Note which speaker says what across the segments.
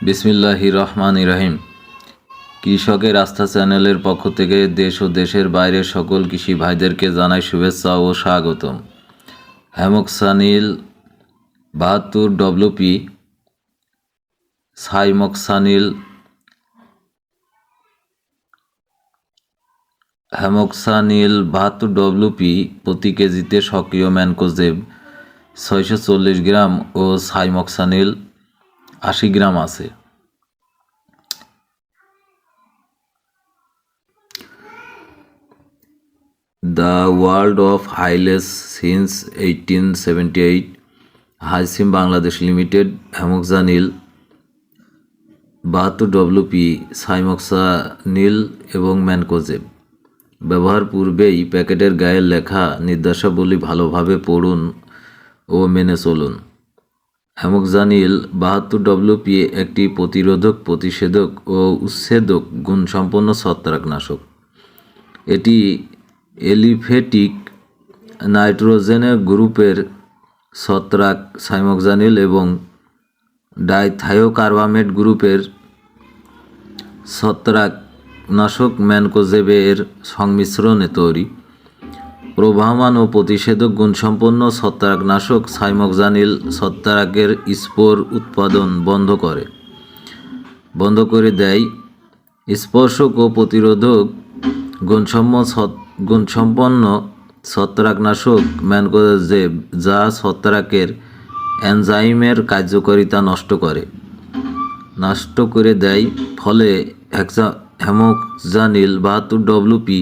Speaker 1: বিসমিল্লাহি রহমান রহিম কৃষকের আস্থা চ্যানেলের পক্ষ থেকে দেশ ও দেশের বাইরের সকল কৃষি ভাইদেরকে জানাই শুভেচ্ছা ও স্বাগতম। হ্যামক্সানিল বাহাত্তর ডব্লুপি সাইমক্সানিল হ্যামক্সানিল বাহাত্তর ডব্লুপি প্রতি কেজিতে সক্রিয় ম্যানকোজেব ছয়শো চল্লিশ গ্রাম ও সাইমক্সানিল আশি গ্রাম আছে। দ্য ওয়ার্ল্ড অফ হাইলেস সিন্স এইটিন সেভেন্টি এইট হাইসিম বাংলাদেশ লিমিটেড হ্যামক্সানিল বাহাত্তর ডব্লুপি সাইমক্সানিল এবং ম্যানকোজেব ব্যবহার পূর্বেই প্যাকেটের গায়ে লেখা, নির্দেশাবলী ভালোভাবে পড়ুন ও মেনে চলুন। হ্যামোক্সানিল বাহাত্তর ডব্লিউপি একটি প্রতিরোধক, প্রতিষেধক ও উচ্ছেদক গুণসম্পন্ন ছত্রাকনাশক। এটি এলিফেটিক নাইট্রোজেনের গ্রুপের ছত্রাক সাইমোক্সানিল এবং ডাইথায়োকার্বামেট গ্রুপের ছত্রাকনাশক ম্যানকোজেবের সংমিশ্রণে তৈরি। প্রবাহমান ও প্রতিষেধক গুণসম্পন্ন ছত্রাকনাশক সাইমক্সানিল ছত্রাকের স্পোর উৎপাদন বন্ধ করে। বন্ধ করে দেয়। স্পর্শক ও প্রতিরোধক গুণসম্ম গুণসম্পন্ন ছত্রাকনাশক ম্যানকোজেব, যা ছত্রাকের এনজাইমের কার্যকারিতা নষ্ট করে। নষ্ট করে দেয়, ফলে হেক্সা হ্যামোক্সানিল বাহাত্তর ডব্লুপি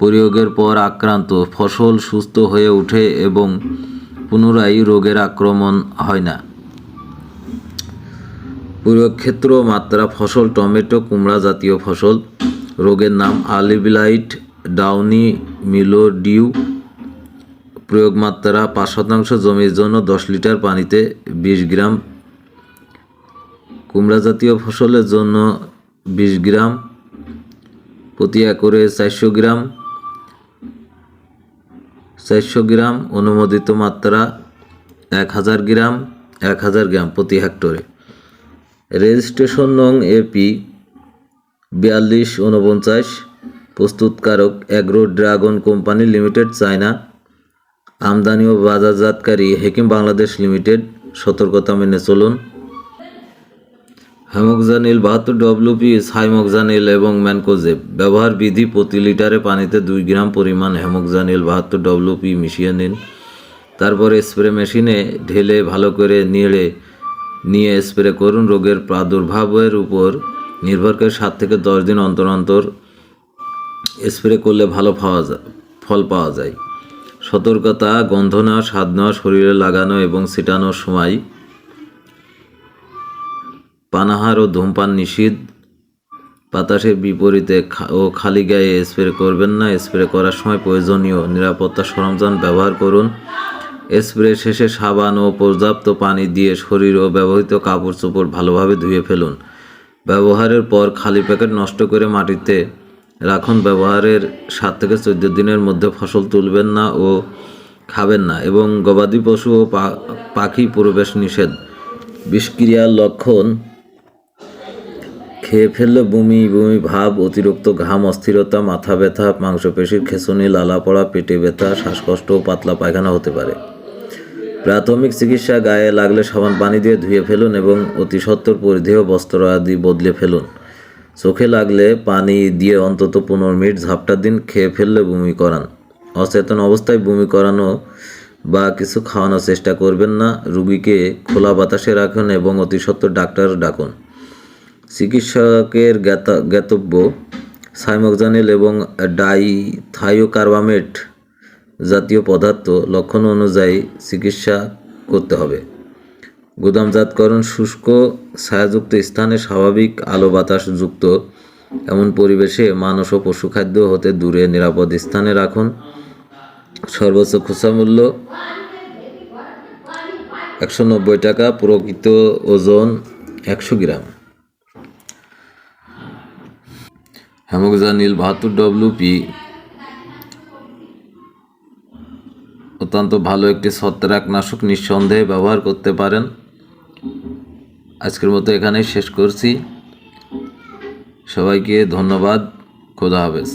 Speaker 1: প্রয়োগের পর আক্রান্ত, ফসল সুস্থ হয়ে ওঠে এবং পুনরায় রোগের আক্রমণ হয় না। প্রয়োগক্ষেত্র মাত্রা ফসল, টমেটো, কুমড়া জাতীয় ফসল, রোগের নাম আলিবিলাইট, ডাউনি, মিলোডিউ। প্রয়োগ মাত্রা পাঁচ শতাংশ জমির জন্য দশ লিটার পানিতে বিশ গ্রাম। কুমড়া জাতীয় ফসলের জন্য বিশ গ্রাম, প্রতি একরে চারশো গ্রাম। চারশো গ্রাম অনুমোদিত মাত্রা এক হাজার গ্রাম, এক হাজার গ্রাম প্রতি হেক্টরে। রেজিস্ট্রেশন নং এপি বিয়াল্লিশ উনপঞ্চাশ প্রস্তুতকারক agro dragon company limited, China. আমদানি ও বাজারজাতকারী হেকিম বাংলাদেশ লিমিটেড, সতর্কতা মেনে চলুন। হ্যামোক্সানিল বাহাত্তর ডব্লিউপি সাইমোক্সানিল এবং ম্যানকোজেব। ব্যবহার বিধি প্রতি লিটারে পানিতে দুই গ্রাম পরিমাণ হ্যামোক্সানিল বাহাত্তর ডব্লিউপি মিশিয়ে নিন। তারপরে স্প্রে মেশিনে ঢেলে ভালো করে নেড়ে নিয়ে স্প্রে করুন। রোগের প্রাদুর্ভাবের উপর নির্ভর করে সাত থেকে দশ দিন অন্তর অন্তর স্প্রে করলে ভালো পাওয়া যায়, ফল পাওয়া যায়। সতর্কতা গন্ধ নেওয়া স্বাদ নেওয়া শরীরে লাগানো এবং ছিটানোর সময় পানাহার ও ধূমপান নিষিদ্ধ। বাতাসের বিপরীতে ও খালি গায়ে স্প্রে করবেন না। স্প্রে করার সময় প্রয়োজনীয় নিরাপত্তা সরঞ্জাম ব্যবহার করুন। স্প্রে শেষে সাবান ও পর্যাপ্ত পানি দিয়ে শরীর ও ব্যবহৃত কাপড় চোপড় ভালোভাবে ধুয়ে ফেলুন। ব্যবহারের পর খালি প্যাকেট নষ্ট করে মাটিতে রাখুন। ব্যবহারের সাত থেকে চোদ্দ দিনের মধ্যে ফসল তুলবেন না ও খাবেন না এবং গবাদি পশু ও পাখি প্রবেশ নিষেধ। বিষক্রিয়ার লক্ষণ খেয়ে ফেললে বমি বমি, ভাব, অতিরিক্ত ঘাম, অস্থিরতা, মাথা ব্যথা, মাংসপেশির খেঁচুনি লালা পড়া, পেটে ব্যথা, শ্বাসকষ্ট ও পাতলা পায়খানা হতে পারে। প্রাথমিক চিকিৎসা গায়ে লাগলে সাবান, পানি দিয়ে ধুয়ে ফেলুন এবং অতি সত্বর পরিধেয় বস্ত্র আদি বদলে ফেলুন। চোখে লাগলে পানি দিয়ে অন্তত পনেরো মিনিট ঝাপটা দিন, খেয়ে ফেললে বমি করান। অচেতন অবস্থায় বমি করানো বা কিছু খাওয়ানোর চেষ্টা করবেন না। রুগীকে খোলা বাতাসে রাখুন এবং অতি ডাক্তার ডাকুন। চিকিৎসকের জ্ঞাতা, জ্ঞাতব্য, সাইমোক্সানিল এবং ডাইথায়োকার্বামেট জাতীয় পদার্থ লক্ষণ অনুযায়ী চিকিৎসা করতে হবে। গুদামজাতকরণ শুষ্ক, ছায়াযুক্ত স্থানে স্বাভাবিক আলো বাতাসযুক্ত, এমন পরিবেশে মানুষ ও পশু খাদ্য হতে দূরে নিরাপদ স্থানে রাখুন। সর্বোচ্চ খুচরা মূল্য একশো নব্বই টাকা, প্রকৃত ওজন একশো গ্রাম। হ্যামোক্সানিল বাহাত্তর ডব্লিউপি অত্যন্ত ভালো একটি ছত্রাকনাশক, নিঃসন্দেহে ব্যবহার করতে পারেন। আজকের মতো এখানেই শেষ করছি। সবাইকে ধন্যবাদ। খোদা হাফেজ।